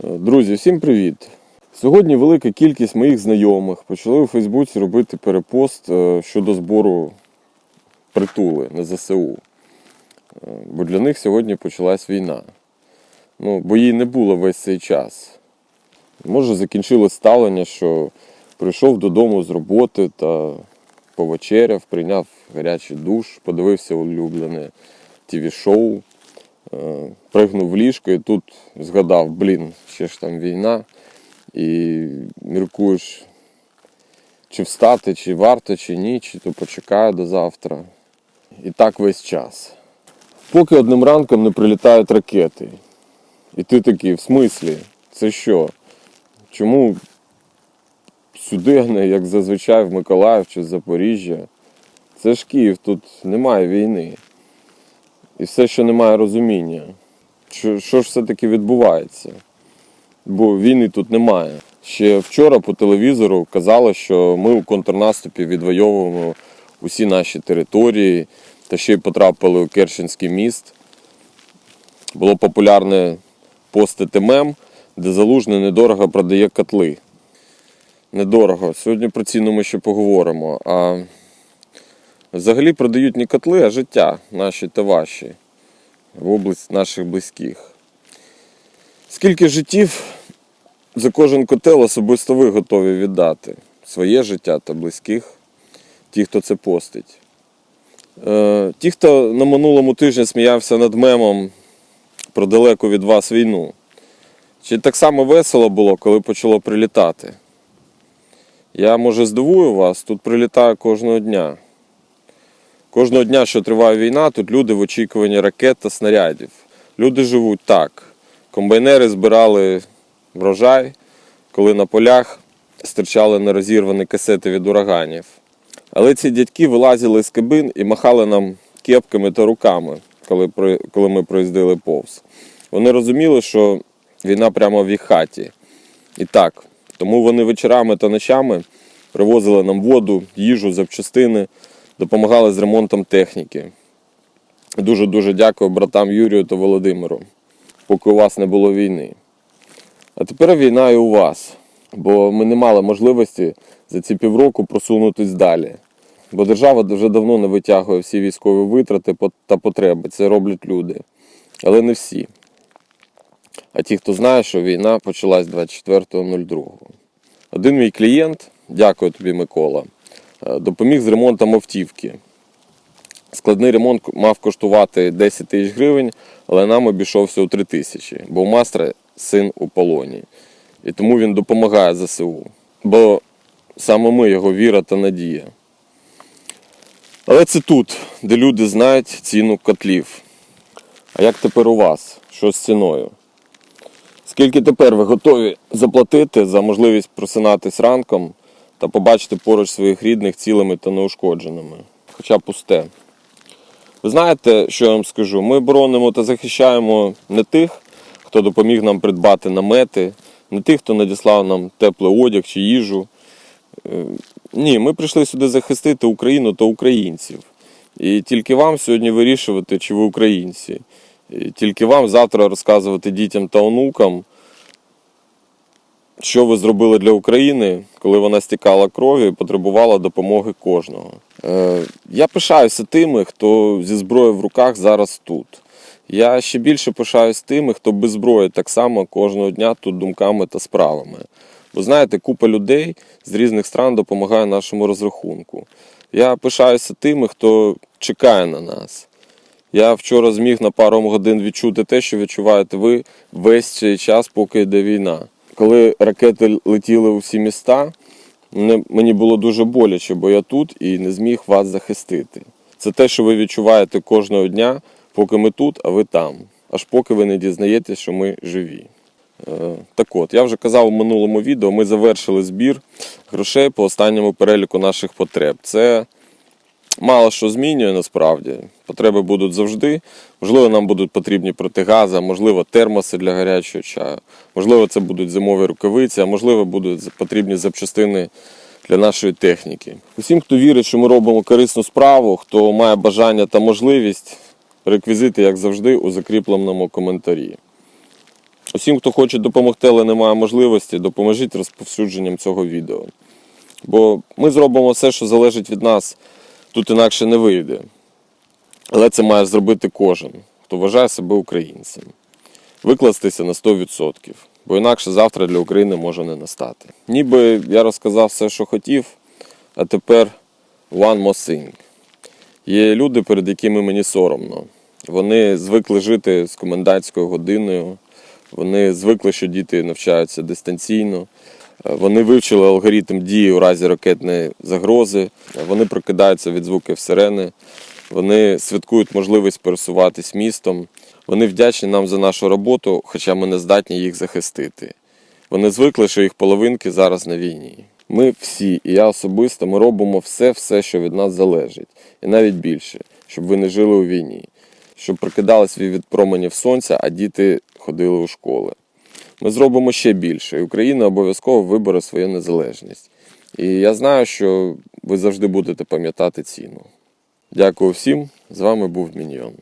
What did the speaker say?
Е, Друзі, всім привіт! Сьогодні велика кількість моїх знайомих почали у Фейсбуці робити перепост е, щодо збору притули на ЗСУ. Е, Бо для них сьогодні почалась війна. Ну, бо її не було весь цей час. Може, закінчилось ставлення, що прийшов додому з роботи та повечеряв, прийняв гарячий душ, подивився улюблене ТВ-шоу, е, пригнув в ліжко і тут згадав, блін, ще ж там війна. І міркуєш, чи встати, чи варто, чи ні, чи то почекаю до завтра. І так весь час. Поки одним ранком не прилітають ракети. І ти такий, в смислі, це що? Чому сюди, не як зазвичай в Миколаїв чи Запоріжжя? Це ж Київ, тут немає війни. І все, що немає розуміння. Що, що ж все-таки відбувається? Бо війни тут немає. Ще вчора по телевізору казали, що ми у контрнаступі відвоюємо усі наші території та ще й потрапили у Керченський міст. Було популярне постити мем, де залужний недорого продає котли. Недорого. Сьогодні про ціну ми ще поговоримо. А взагалі продають не котли, а життя наші та ваші в область наших близьких. Скільки життів за кожен котел особисто ви готові віддати? Своє життя та близьких, ті, хто це постить. Е, ті, хто на минулому тижні сміявся над мемом про далеку від вас війну. Чи так само весело було, коли почало прилітати? Я, може, здивую вас, тут прилітає кожного дня. Кожного дня, що триває війна, тут люди в очікуванні ракет та снарядів. Люди живуть так. Комбайнери збирали врожай, коли на полях стирчали нерозірвані касети від ураганів. Але ці дядьки вилазили з кабин і махали нам кепками та руками, коли, коли ми проїздили повз. Вони розуміли, що війна прямо в їх хаті. І так, тому вони вечорами та ночами привозили нам воду, їжу, запчастини, допомагали з ремонтом техніки. Дуже-дуже дякую братам Юрію та Володимиру, поки у вас не було війни. А тепер війна і у вас, бо ми не мали можливості за ці півроку просунутись далі. Бо держава вже давно не витягує всі військові витрати та потреби. Це роблять люди. Але не всі. А ті, хто знає, що війна почалась 24.02. Один мій клієнт, дякую тобі, Микола, допоміг з ремонтом автівки. Складний ремонт мав коштувати 10 тисяч гривень, але нам обійшовся у 3 тисячі, бо у майстра син у полоні. І тому він допомагає ЗСУ. Бо саме ми його віра та надія. Але це тут, де люди знають ціну котлів. А як тепер у вас? Що з ціною? Скільки тепер ви готові заплатити за можливість просинатись ранком та побачити поруч своїх рідних цілими та неушкодженими? Хоча пусте. Ви знаєте, що я вам скажу? Ми боронимо та захищаємо не тих, хто допоміг нам придбати намети, не тих, хто надіслав нам теплий одяг чи їжу. Е, Ні, ми прийшли сюди захистити Україну та українців. І тільки вам сьогодні вирішувати, чи ви українці. І тільки вам завтра розказувати дітям та онукам, що ви зробили для України, коли вона стікала кров'ю і потребувала допомоги кожного. Е, я пишаюся тими, хто зі зброєю в руках зараз тут. Я ще більше пишаюсь тими, хто без зброї так само кожного дня тут думками та справами. Бо знаєте, купа людей з різних стран допомагає нашому розрахунку. Я пишаюся тими, хто чекає на нас. Я вчора зміг на пару годин відчути те, що відчуваєте ви весь цей час, поки йде війна. Коли ракети летіли у всі міста, мені було дуже боляче, бо я тут і не зміг вас захистити. Це те, що ви відчуваєте кожного дня, поки ми тут, а ви там. Аж поки ви не дізнаєтесь, що ми живі. Е, Так от, я вже казав у минулому відео, ми завершили збір грошей по останньому переліку наших потреб. Це мало що змінює насправді. Потреби будуть завжди. Можливо, нам будуть потрібні протигази, можливо, термоси для гарячого чаю. Можливо, це будуть зимові рукавиці, а можливо, будуть потрібні запчастини для нашої техніки. Усім, хто вірить, що ми робимо корисну справу, хто має бажання та можливість, реквізити, як завжди, у закріпленому коментарі. Усім, хто хоче допомогти, але не має можливості, допоможіть розповсюдженням цього відео. Бо ми зробимо все, що залежить від нас, тут інакше не вийде. Але це має зробити кожен, хто вважає себе українцем. Викластися на 100%, бо інакше завтра для України може не настати. Ніби я розказав все, що хотів, а тепер one more thing. Є люди, перед якими мені соромно. Вони звикли жити з комендантською годиною, вони звикли, що діти навчаються дистанційно. Вони вивчили алгоритм дії у разі ракетної загрози, вони прокидаються від звуків сирени, вони святкують можливість пересуватись містом. Вони вдячні нам за нашу роботу, хоча ми не здатні їх захистити. Вони звикли, що їх половинки зараз на війні. Ми всі, і я особисто, ми робимо все, все, що від нас залежить, і навіть більше, щоб ви не жили у війні, щоб прокидались від променів сонця, а діти ходили у школи. Ми зробимо ще більше, і Україна обов'язково вибере свою незалежність. І я знаю, що ви завжди будете пам'ятати ціну. Дякую всім. З вами був Міньйон.